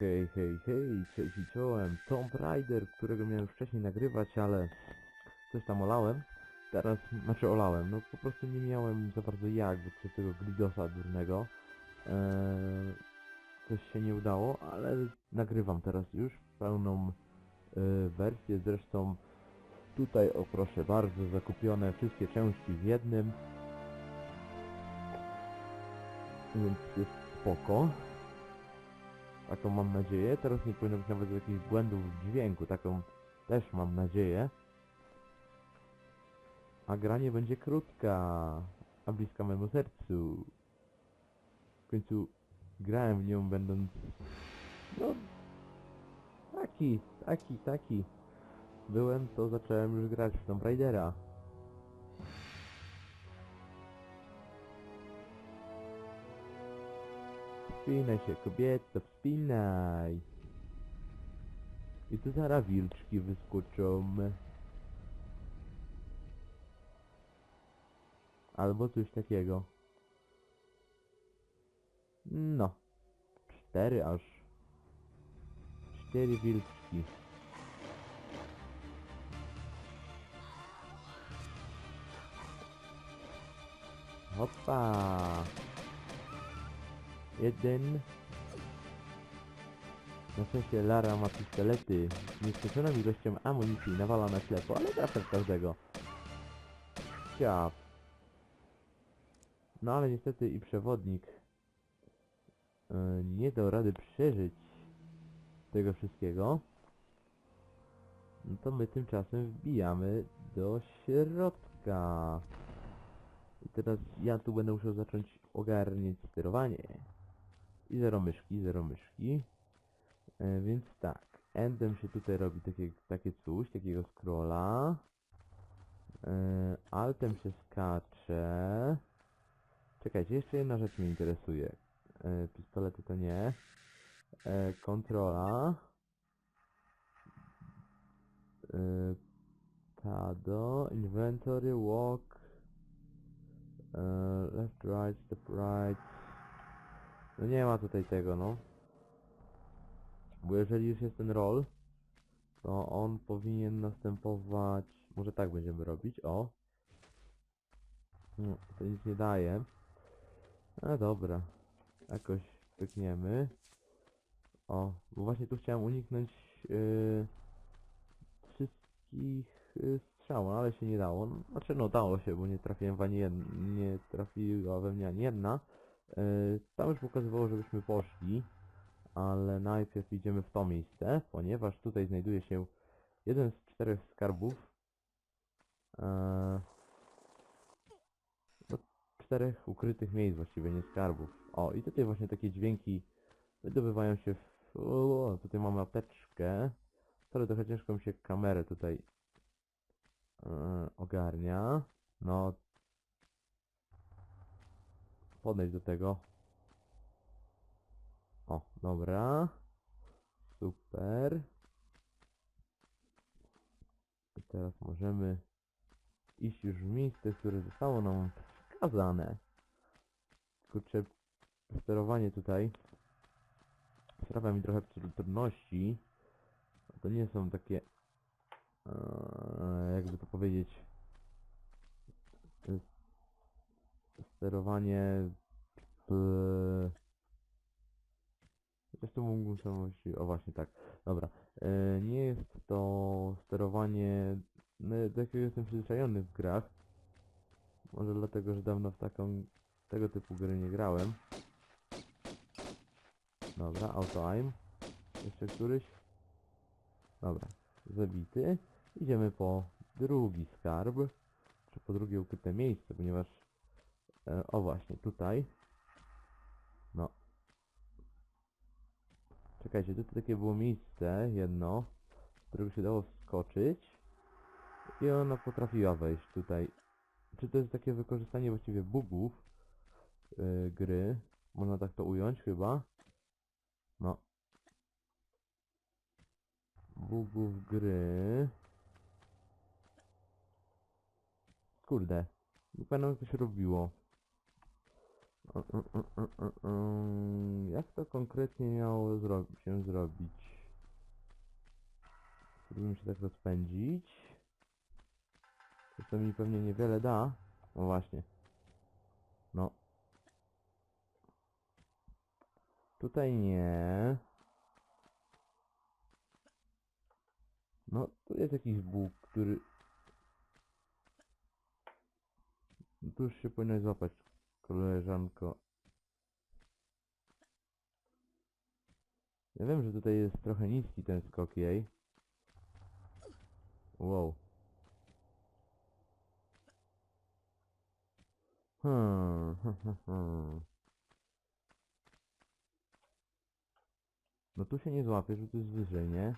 Hej, hej, hej, cześć i czołem, Tomb Raider, którego miałem wcześniej nagrywać, ale coś tam olałem. Teraz, znaczy olałem, no po prostu nie miałem za bardzo jak, bo przez tego glidosa durnego. Eee, coś się nie udało, ale nagrywam teraz już pełną e, wersję, zresztą tutaj, o proszę bardzo, zakupione wszystkie części w jednym. Więc jest spoko. Taką mam nadzieję. Teraz nie powinno być nawet jakichś błędów w dźwięku. Taką też mam nadzieję. A gra nie będzie krótka, a bliska memu sercu. W końcu grałem w nią będąc... No... Taki, taki, taki. Byłem, to zacząłem już grać w Tomb Raidera. Wspinaj się, kobieto, wspinaj. I tu zaraz wilczki wyskoczą. Albo coś takiego. No. Cztery aż. Cztery wilczki. Hoppa. Jeden. Na szczęście Lara ma pistolety z nieskończoną ilością amunicji nawala na ślepo, ale trafia każdego. Ciap. No ale niestety i przewodnik e, nie dał rady przeżyć tego wszystkiego. No to my tymczasem wbijamy do środka. I teraz ja tu będę musiał zacząć ogarniać sterowanie. I zero myszki, zero myszki. E, więc tak, endem się tutaj robi takie, takie coś, takiego scrolla. E, altem się skacze. Czekajcie, jeszcze jedna rzecz mnie interesuje. E, pistolety to nie. E, kontrola. E, Tado, inventory, walk. E, left, right, step right. No nie ma tutaj tego, no. Bo jeżeli już jest ten roll, to on powinien następować... Może tak będziemy robić, o. No, to nic nie daje. No dobra. Jakoś pykniemy. O, bo właśnie tu chciałem uniknąć yy, wszystkich yy, strzał, no, ale się nie dało. Znaczy no dało się, bo nie trafiłem w ani jedna, nie trafiła we mnie ani jedna. Yy, tam już pokazywało, żebyśmy poszli, ale najpierw idziemy w to miejsce, ponieważ tutaj znajduje się jeden z czterech skarbów. No, czterech ukrytych miejsc właściwie, nie skarbów. O, i tutaj właśnie takie dźwięki wydobywają się w... O, tutaj mamy apteczkę. Sorry, trochę ciężko mi się kamerę tutaj yy, ogarnia. No. Podejdź do tego. O, dobra. Super. I teraz możemy iść już w miejsce, które zostało nam wskazane. Kurczę, sterowanie tutaj sprawia mi trochę tr- trudności. To nie są takie, e, jakby to powiedzieć, e, sterowanie mógłbym sobie właściwie- o właśnie tak, dobra. E, nie jest to sterowanie, no, do jakiego jestem przyzwyczajony w grach. Może dlatego, że dawno w taką, tego typu gry nie grałem. Dobra, auto aim. Jeszcze któryś? Dobra, zabity. Idziemy po drugi skarb, czy po drugie ukryte miejsce, ponieważ... E, o właśnie, tutaj. No. Czekajcie, tutaj takie było miejsce, jedno, z którego się dało wskoczyć. I ona potrafiła wejść tutaj. Czy to jest takie wykorzystanie właściwie bugów yy, gry? Można tak to ująć chyba? No. Bugów gry. Kurde. Nie pamiętam jak to się robiło. Mm, mm, mm, mm, mm. Jak to konkretnie miało zro się zrobić? Spróbujmy się tak rozpędzić. To, mi pewnie niewiele da. No właśnie. No. Tutaj nie. No, tu jest jakiś Bóg, który... Tu już się powinno złapać, koleżanko. Ja wiem, że tutaj jest trochę niski ten skok jej. Wow. Hmm. No tu się nie złapie, że tu jest wyżej, nie?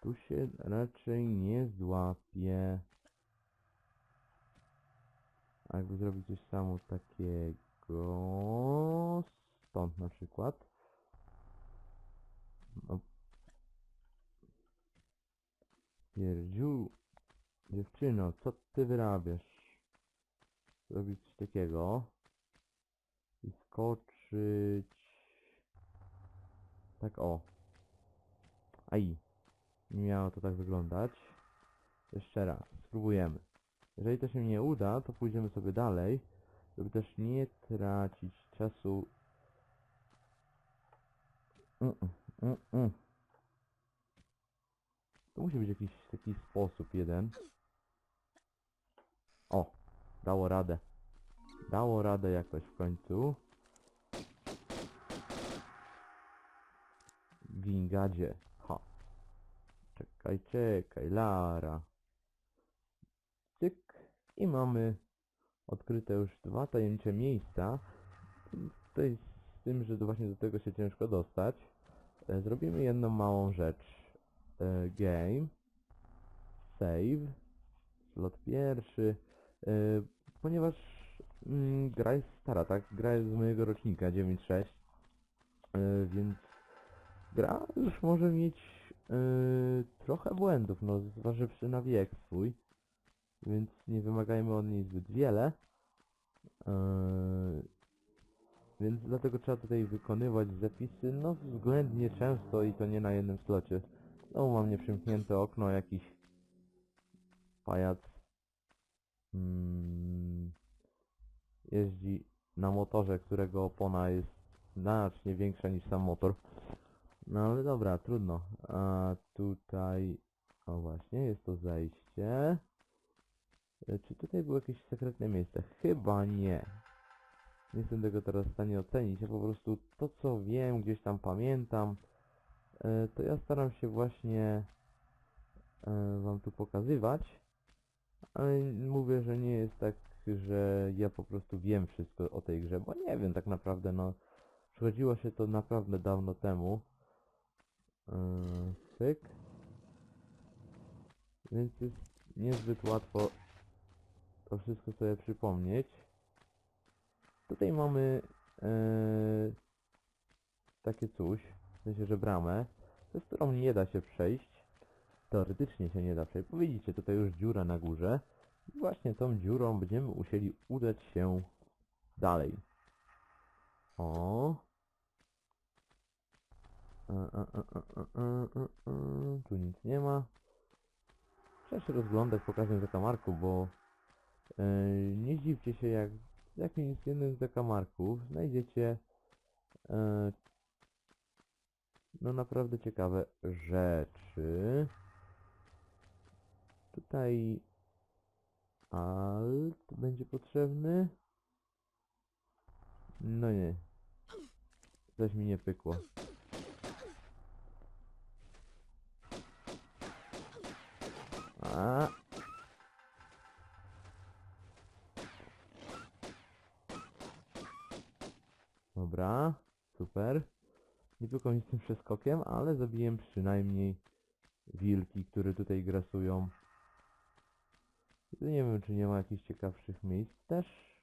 Tu się raczej nie złapie. A jakby zrobić coś samo takiego... Stąd na przykład. No. Pierdziu. Dziewczyno, co ty wyrabiasz? Zrobić coś takiego. I skoczyć... Tak o. Aj. Nie miało to tak wyglądać. Jeszcze raz. Spróbujemy. Jeżeli to się nie uda, to pójdziemy sobie dalej, żeby też nie tracić czasu. Mm, mm, mm, mm. To musi być jakiś taki sposób jeden. O, dało radę. Dało radę jakoś w końcu. Gingadzie. Ha. Czekaj, czekaj, Lara. I mamy odkryte już dwa tajemnicze miejsca. Tutaj z tym, że to właśnie do tego się ciężko dostać. E, Zrobimy jedną małą rzecz. E, Game. Save. Slot pierwszy. E, Ponieważ mm, gra jest stara, tak? Gra jest z mojego rocznika 9.6. E, Więc gra już może mieć trochę błędów, no zważywszy na wiek swój więc nie wymagajmy od niej zbyt wiele. Eee, więc dlatego trzeba tutaj wykonywać zapisy, no względnie często i to nie na jednym slocie. No mam nieprzymknięte okno, jakiś pajac mm, jeździ na motorze, którego opona jest znacznie większa niż sam motor. No ale dobra, trudno. A tutaj, o właśnie, jest to zejście. E, Czy tutaj było jakieś sekretne miejsce? Chyba nie. Nie jestem tego teraz w stanie ocenić. Ja po prostu to co wiem, gdzieś tam pamiętam, e, to ja staram się właśnie e, wam tu pokazywać. Ale mówię, że nie jest tak, że ja po prostu wiem wszystko o tej grze, bo nie wiem tak naprawdę, no. Przychodziło się to naprawdę dawno temu. Yy. Więc jest niezbyt łatwo to wszystko sobie przypomnieć. Tutaj mamy e, takie coś, w sensie, że bramę, przez którą nie da się przejść. Teoretycznie się nie da przejść, widzicie, tutaj już dziura na górze. I właśnie tą dziurą będziemy musieli udać się dalej. O. E, e, Tu nic nie ma. Trzeba się rozglądać po każdym zakamarku, bo nie zdziwcie się, jak w jakimś jednym z zakamarków znajdziecie e, no naprawdę ciekawe rzeczy. Tutaj alt będzie potrzebny. No nie. Coś mi nie pykło. A. Dobra, super. Nie z tym przeskokiem, ale zabiłem przynajmniej wilki, które tutaj grasują. Nie wiem, czy nie ma jakichś ciekawszych miejsc też.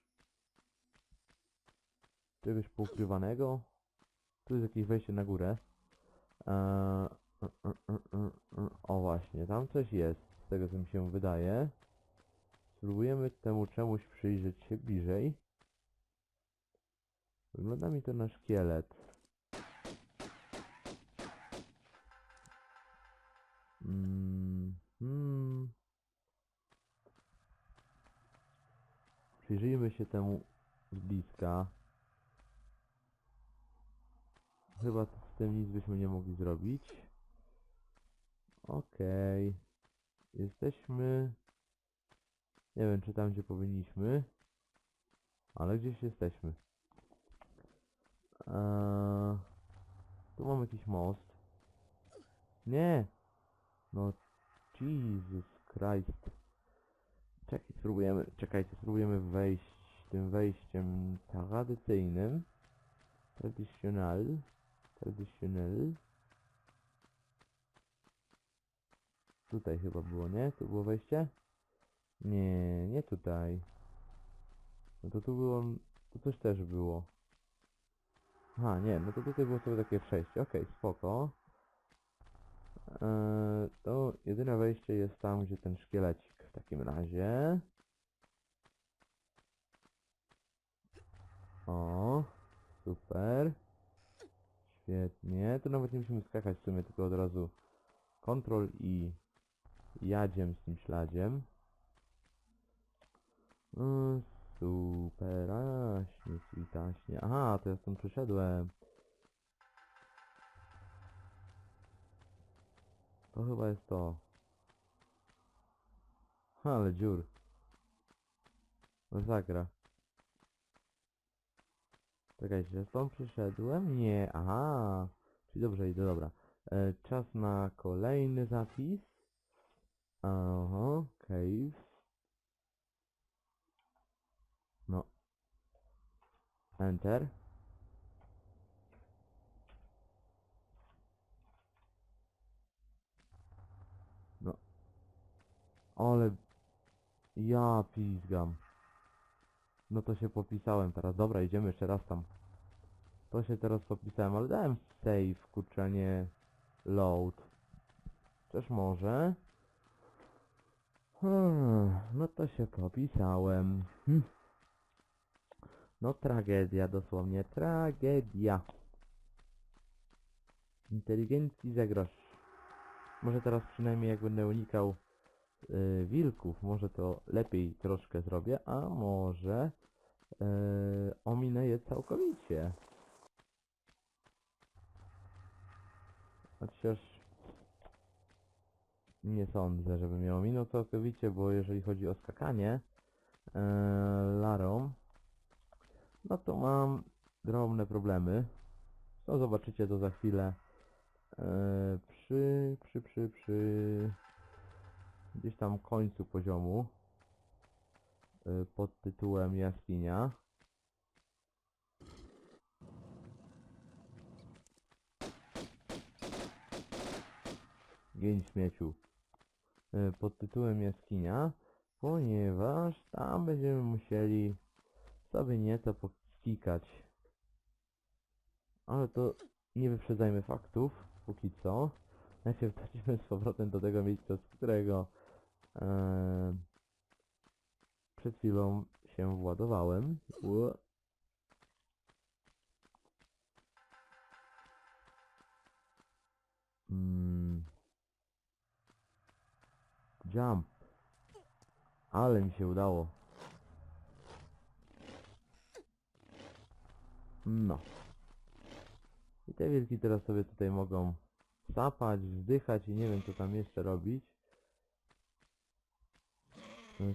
Czegoś poukrywanego. Tu jest jakieś wejście na górę. Eee. O właśnie, tam coś jest, z tego co mi się wydaje. Spróbujemy temu czemuś przyjrzeć się bliżej. Wygląda mi to na szkielet. Mm, mm. Przyjrzyjmy się temu z bliska. Chyba z tym nic byśmy nie mogli zrobić. Okej. Okay. Jesteśmy... Nie wiem, czy tam gdzie powinniśmy, ale gdzieś jesteśmy. Eee, tu mam jakiś most. Nie! No, Jesus Christ. Czekaj, spróbujemy, czekajcie, spróbujemy wejść tym wejściem tradycyjnym. Traditional. Traditional. Tutaj chyba było, nie? Tu było wejście? Nie, nie tutaj. No to tu było, tu coś też było. Aha, nie, no to tutaj było sobie takie przejście, okej, spoko. Eee, to jedyne wejście jest tam, gdzie ten szkielecik w takim razie. O, super. Świetnie. Tu nawet nie musimy skakać w sumie, tylko od razu kontrol i jadziem z tym śladziem. Mm, superaśnie, switaśnie. Aha, to ja stąd przyszedłem. To chyba jest to. Ale dziur. Masakra. Czekajcie, ja stąd przyszedłem? Nie, aha. Czyli dobrze idę, dobra. E, czas na kolejny zapis. Aha, caves. No. Enter. No. Ale... Ja pizgam. No to się popisałem teraz. Dobra, idziemy jeszcze raz tam. To się teraz popisałem, ale dałem save, kurczę, nie load. Też może. Hmm, no to się popisałem. Hm. No tragedia, dosłownie tragedia. Inteligencji za grosz. Może teraz przynajmniej jak będę unikał y, wilków, może to lepiej troszkę zrobię, a może y, ominę je całkowicie. Chociaż nie sądzę, żebym ją ominął całkowicie, bo jeżeli chodzi o skakanie e, larą, no to mam drobne problemy. No zobaczycie to za chwilę. E, przy, przy, przy, przy gdzieś tam końcu poziomu e, pod tytułem jaskinia. Gień śmieciu. E, Pod tytułem jaskinia, ponieważ tam będziemy musieli sobie nieco pokikać. Ale to nie wyprzedzajmy faktów, póki co. Najpierw wrócimy z powrotem do tego miejsca, z którego przed chwilą się władowałem. Ło. Mm. Jump. Ale mi się udało. No. I te wilki teraz sobie tutaj mogą sapać, wzdychać i nie wiem co tam jeszcze robić. No,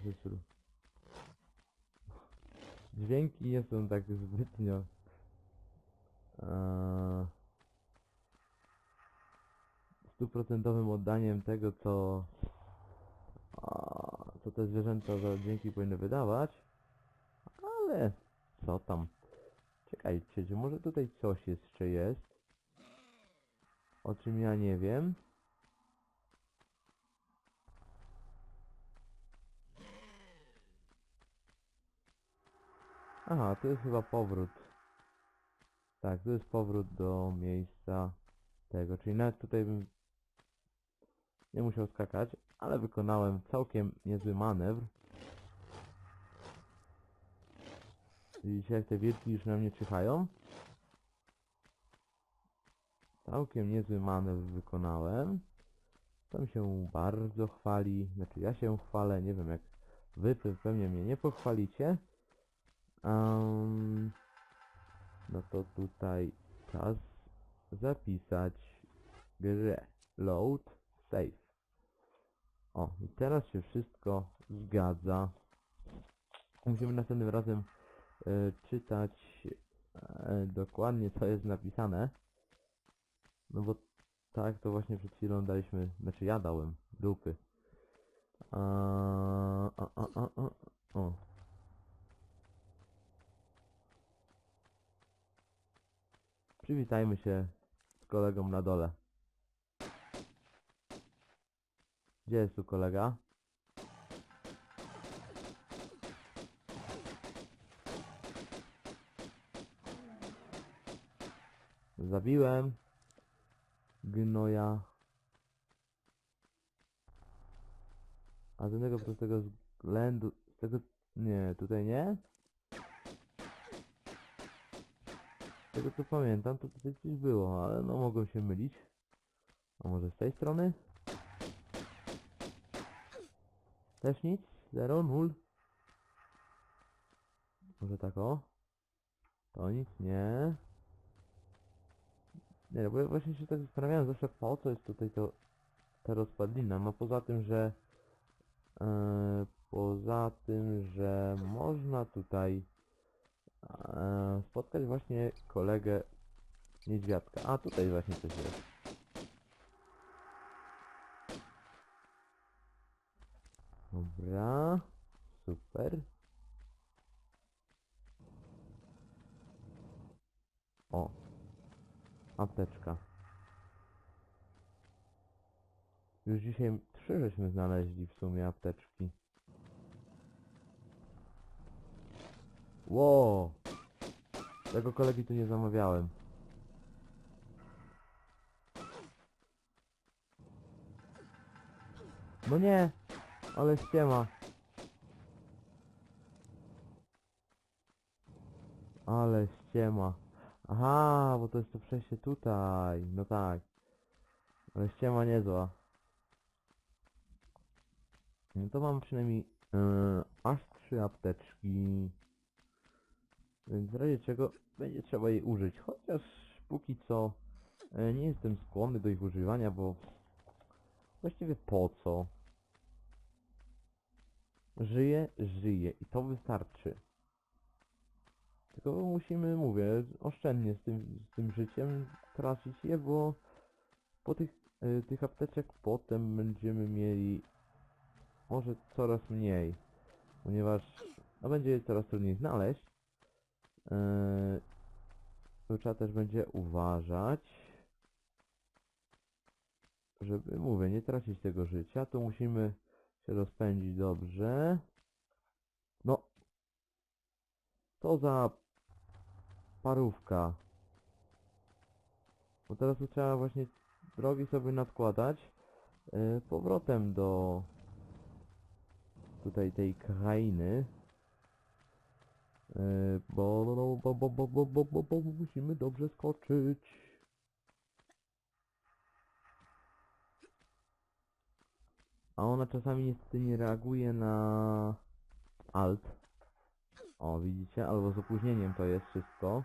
Dźwięki nie są tak zbytnio... Eee, stuprocentowym oddaniem tego, co co te zwierzęta za dźwięki powinny wydawać. Ale co tam? Czekajcie, czy może tutaj coś jeszcze jest? O czym ja nie wiem. Aha, to jest chyba powrót. Tak, to jest powrót do miejsca tego, czyli nawet tutaj bym nie musiał skakać, ale wykonałem całkiem niezły manewr. Widzicie jak te wilki już na mnie czyhają? Całkiem niezły manewr wykonałem. To mi się bardzo chwali. Znaczy ja się chwalę, nie wiem jak wy pe- pewnie mnie nie pochwalicie. Am, no to tutaj czas zapisać grę. Load save. O, i teraz się wszystko zgadza. Musimy następnym razem czytać e, dokładnie co jest napisane. No bo tak to właśnie przed chwilą daliśmy, znaczy ja dałem dupy. A, a, a, a, a, o. Przywitajmy się z kolegą na dole. Gdzie jest tu kolega? Zabiłem gnoja. A z jednego prostego względu, z tego, nie, tutaj nie? Z tego co pamiętam, to tutaj coś było, ale no mogą się mylić. A może z tej strony? Też nic? Zero? Nul? Może tak o? To nic? Nie. Nie, no bo ja właśnie się tak zastanawiałem zawsze po co jest tutaj to ta rozpadlina. No poza tym, że e, poza tym, że można tutaj e, spotkać właśnie kolegę niedźwiadka. A tutaj właśnie coś jest. Dobra, super. O, apteczka. Już dzisiaj trzy żeśmy znaleźli w sumie apteczki. Ło! Tego kolegi tu nie zamawiałem. No nie! Ale ściema. Ale ściema. Aha, bo to jest to przejście tutaj. No tak. Ale ściema niezła. No to mam przynajmniej yy, aż trzy apteczki. Więc w razie czego będzie trzeba jej użyć. Chociaż póki co e, nie jestem skłonny do ich używania, bo właściwie po co? Żyje, żyje i to wystarczy. Tylko musimy, mówię, oszczędnie z tym, z tym życiem tracić je, bo po tych, y, tych apteczek potem będziemy mieli może coraz mniej, ponieważ no, będzie je coraz trudniej znaleźć. Yy, trzeba też będzie uważać, żeby, mówię, nie tracić tego życia, to musimy się rozpędzić dobrze. No. To za parówka. Bo teraz tu trzeba właśnie drogi sobie nadkładać yy, powrotem do tutaj tej krainy. Yy, bo, bo, bo, bo, bo, bo, bo, bo, musimy dobrze skoczyć. A ona czasami niestety nie reaguje na alt. O, widzicie? Albo z opóźnieniem to jest wszystko.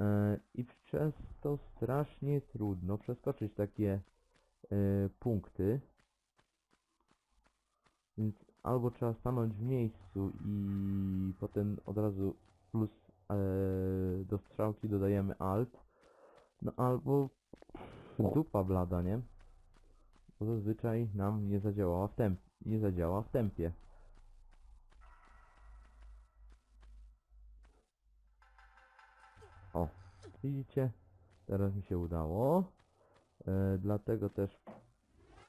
E, I przez to strasznie trudno przeskoczyć takie e, punkty. Więc albo trzeba stanąć w miejscu i potem od razu plus e, do strzałki dodajemy alt. No albo dupa blada, nie? bo zazwyczaj nam nie zadziałała w temp nie zadziała w widzicie? Teraz mi się udało. E, dlatego też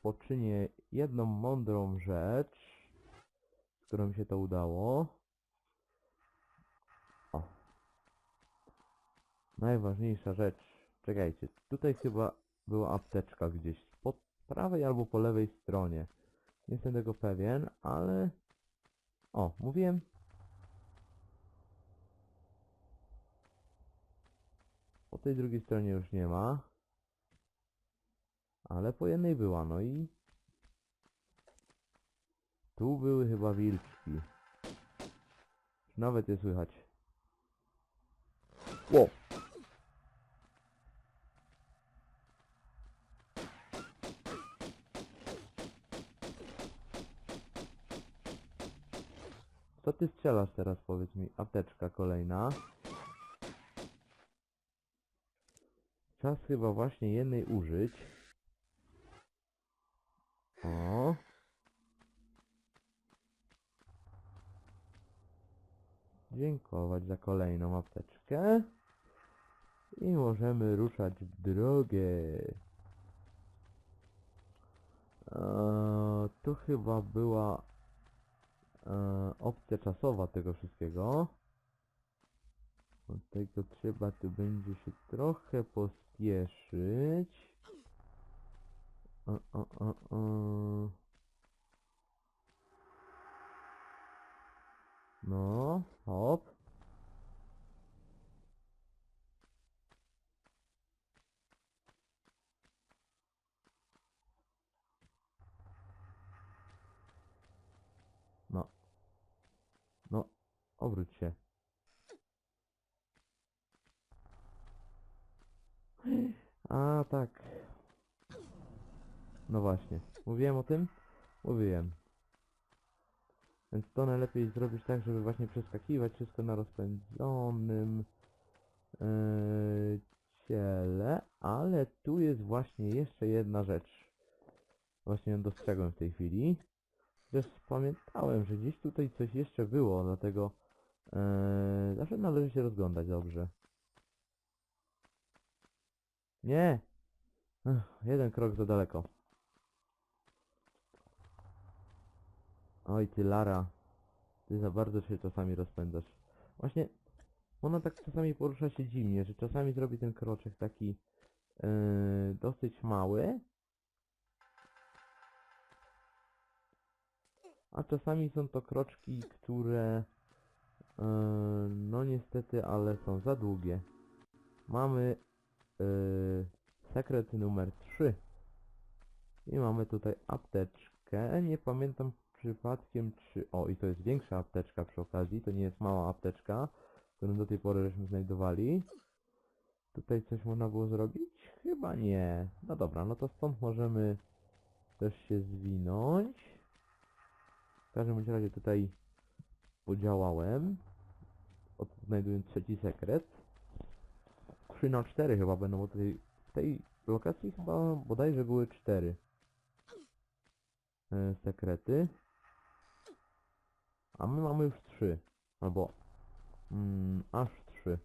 poczynię jedną mądrą rzecz, z którą mi się to udało. O. Najważniejsza rzecz. Czekajcie, tutaj chyba była apteczka gdzieś po prawej albo po lewej stronie. Nie jestem tego pewien, ale... O, mówiłem. Po tej drugiej stronie już nie ma. Ale po jednej była, no i... Tu były chyba wilczki. Nawet je słychać. Ło! Co ty strzelasz teraz, powiedz mi? Apteczka kolejna. Czas chyba właśnie jednej użyć. O. Dziękować za kolejną apteczkę. I możemy ruszać w drogę. Eee, tu chyba była e, opcja czasowa tego wszystkiego. Dlatego trzeba tu będzie się trochę pospieszyć. O, o, o, o. No, hop. No. No, obróć się. A, tak. No właśnie. Mówiłem o tym? Mówiłem. Więc to najlepiej zrobić tak, żeby właśnie przeskakiwać wszystko na rozpędzonym yy, ciele, ale tu jest właśnie jeszcze jedna rzecz. Właśnie ją dostrzegłem w tej chwili. Też pamiętałem, że gdzieś tutaj coś jeszcze było, dlatego yy, zawsze należy się rozglądać dobrze. Nie! Ech, jeden krok za daleko. Oj ty Lara, ty za bardzo się czasami rozpędzasz. Właśnie, ona tak czasami porusza się dziwnie, że czasami zrobi ten kroczek taki yy, dosyć mały, a czasami są to kroczki, które yy, no niestety, ale są za długie. Mamy yy, sekret numer 3 i mamy tutaj apteczkę, nie pamiętam przypadkiem czy... O, i to jest większa apteczka przy okazji, to nie jest mała apteczka, którą do tej pory żeśmy znajdowali. Tutaj coś można było zrobić? Chyba nie. No dobra, no to stąd możemy też się zwinąć. W każdym razie tutaj podziałałem. Odnajdując trzeci sekret. 3 na 4 chyba będą, bo tutaj w tej lokacji chyba bodajże były 4 e, sekrety. A my mamy już 3. Albo mm, aż 3.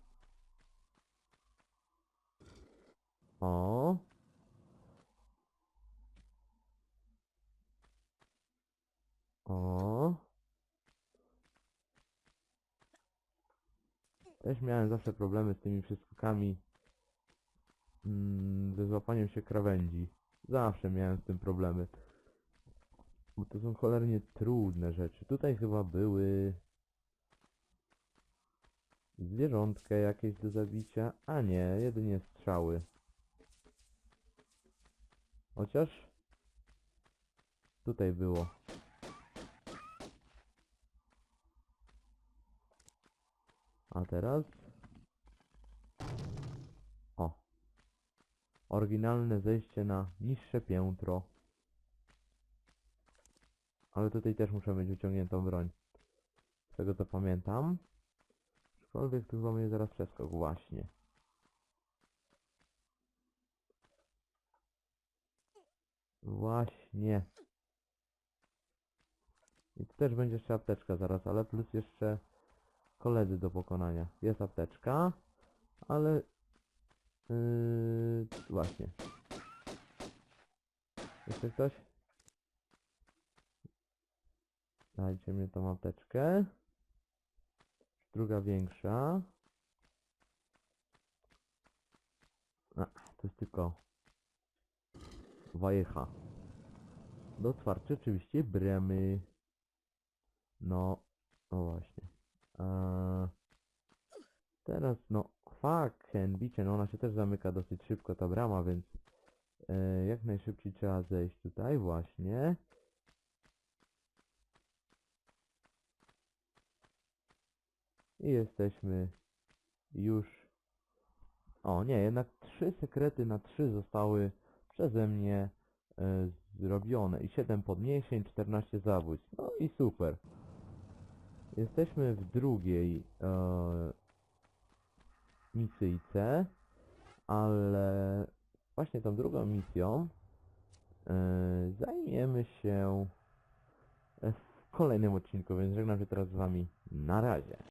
O. O. Też miałem zawsze problemy z tymi przeskokami. Mm, ze złapaniem się krawędzi. Zawsze miałem z tym problemy. Bo to są cholernie trudne rzeczy. Tutaj chyba były... Zwierzątkę jakieś do zabicia. A nie, jedynie strzały. Chociaż... Tutaj było. A teraz... O. Oryginalne zejście na niższe piętro. Ale tutaj też muszę mieć wyciągniętą broń. Z tego to pamiętam. Aczkolwiek tu chyba mnie zaraz przeskok, właśnie. Właśnie. I tu też będzie jeszcze apteczka zaraz, ale plus jeszcze koledzy do pokonania. Jest apteczka, ale... Yy, właśnie. Jeszcze ktoś? Dajcie mnie tą apteczkę. Druga większa. A, to jest tylko wajecha. Do otwarcia oczywiście bramy. No, no właśnie. Teraz, no, fucking bicie, no ona się też zamyka dosyć szybko ta brama, więc e, jak najszybciej trzeba zejść tutaj właśnie. I jesteśmy już... O nie, jednak trzy sekrety na trzy zostały przeze mnie e, zrobione. I 7 podniesień, 14 zabójstw. No i super. Jesteśmy w drugiej e, misyjce, ale właśnie tą drugą misją e, zajmiemy się e, w kolejnym odcinku, więc żegnam się teraz z wami. Na razie.